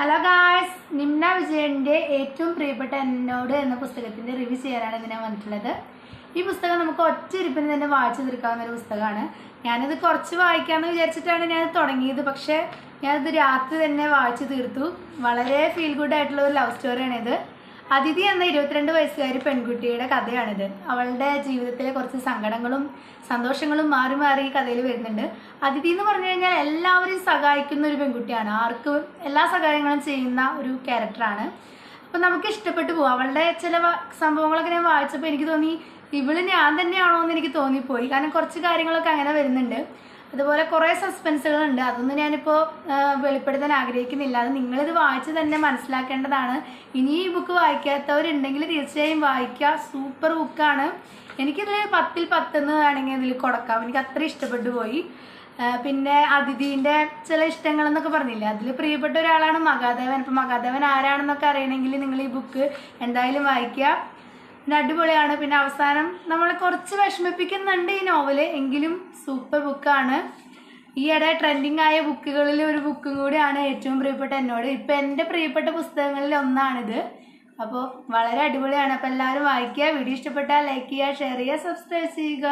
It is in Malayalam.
ഹലോ ഗായ്സ് നിമ്ന വിജയന്റെ ഏറ്റവും പ്രിയപ്പെട്ട എന്നോട് എന്ന പുസ്തകത്തിന്റെ റിവ്യൂ ചെയ്യാനാണ് ഇന്ന് ഞാൻ വന്നിട്ടുള്ളത്. ഈ പുസ്തകം നമുക്ക് ഒറ്റ ഇരിപ്പിന് തന്നെ വായിച്ചു തീർക്കാവുന്ന ഒരു പുസ്തകമാണ്. ഞാനിത് കുറച്ച് വായിക്കാമെന്ന് വിചാരിച്ചിട്ടാണ് ഞാൻ തുടങ്ങിയത്. പക്ഷേ ഞാനിത് രാത്രി തന്നെ വായിച്ചു തീർത്തു. വളരെ ഫീൽ ഗുഡ് ആയിട്ടുള്ള ഒരു ലവ് സ്റ്റോറിയാണിത് അതിഥി എന്ന ഇരുപത്തിരണ്ട് വയസ്സുകാരി പെൺകുട്ടിയുടെ കഥയാണിത്. അവളുടെ ജീവിതത്തിലെ കുറച്ച് സങ്കടങ്ങളും സന്തോഷങ്ങളും മാറി മാറി ഈ കഥയിൽ വരുന്നുണ്ട്. അതിഥി എന്ന് പറഞ്ഞു കഴിഞ്ഞാൽ എല്ലാവരെയും സഹായിക്കുന്ന ഒരു പെൺകുട്ടിയാണ്. ആർക്കും എല്ലാ സഹായങ്ങളും ചെയ്യുന്ന ഒരു ക്യാരക്ടറാണ്. അപ്പം നമുക്ക് ഇഷ്ടപ്പെട്ടു പോകും അവളുടെ ചില സംഭവങ്ങളൊക്കെ ഞാൻ വായിച്ചപ്പോൾ എനിക്ക് തോന്നി ഇവൾ ഞാൻ തന്നെയാണോ എന്ന് എനിക്ക് തോന്നിപ്പോയി. കാരണം കുറച്ച് കാര്യങ്ങളൊക്കെ അങ്ങനെ വരുന്നുണ്ട്. അതുപോലെ കുറേ സസ്പെൻസുകളുണ്ട് അതൊന്നും ഞാനിപ്പോൾ വെളിപ്പെടുത്താൻ ആഗ്രഹിക്കുന്നില്ല. അത് നിങ്ങളിത് വായിച്ച് തന്നെ മനസ്സിലാക്കേണ്ടതാണ്. ഇനി ഈ ബുക്ക് വായിക്കാത്തവരുണ്ടെങ്കിൽ തീർച്ചയായും വായിക്കുക. സൂപ്പർ ബുക്കാണ് എനിക്കിതിൽ പത്തിൽ പത്തെന്ന് വേണമെങ്കിൽ ഇതിൽ കൊടുക്കാം. എനിക്ക് അത്ര ഇഷ്ടപ്പെട്ടു പോയി. പിന്നെ അതിഥീന്റെ ചില ഇഷ്ടങ്ങൾ എന്നൊക്കെ പറഞ്ഞില്ലേ? അതിൽ പ്രിയപ്പെട്ട ഒരാളാണ് മഹാദേവൻ അപ്പം മഹാദേവൻ ആരാണെന്നൊക്കെ അറിയണമെങ്കിൽ നിങ്ങൾ ഈ ബുക്ക് എന്തായാലും വായിക്കുക. പിന്നെ അടിപൊളിയാണ്. പിന്നെ അവസാനം നമ്മളെ കുറച്ച് വിഷമിപ്പിക്കുന്നുണ്ട് ഈ നോവൽ. എങ്കിലും സൂപ്പർ ബുക്കാണ് ഈയിടെ ട്രെൻഡിങ് ആയ ബുക്കുകളിൽ ഒരു ബുക്കും കൂടിയാണ് ഏറ്റവും പ്രിയപ്പെട്ട എന്നോട്. ഇപ്പം എന്റെ പ്രിയപ്പെട്ട പുസ്തകങ്ങളിൽ ഒന്നാണിത്. അപ്പോൾ വളരെ അടിപൊളിയാണ്. അപ്പോൾ എല്ലാവരും വായിക്കുക വീഡിയോ ഇഷ്ടപ്പെട്ടാൽ ലൈക്ക് ചെയ്യുക ഷെയർ ചെയ്യുക സബ്സ്ക്രൈബ് ചെയ്യുക.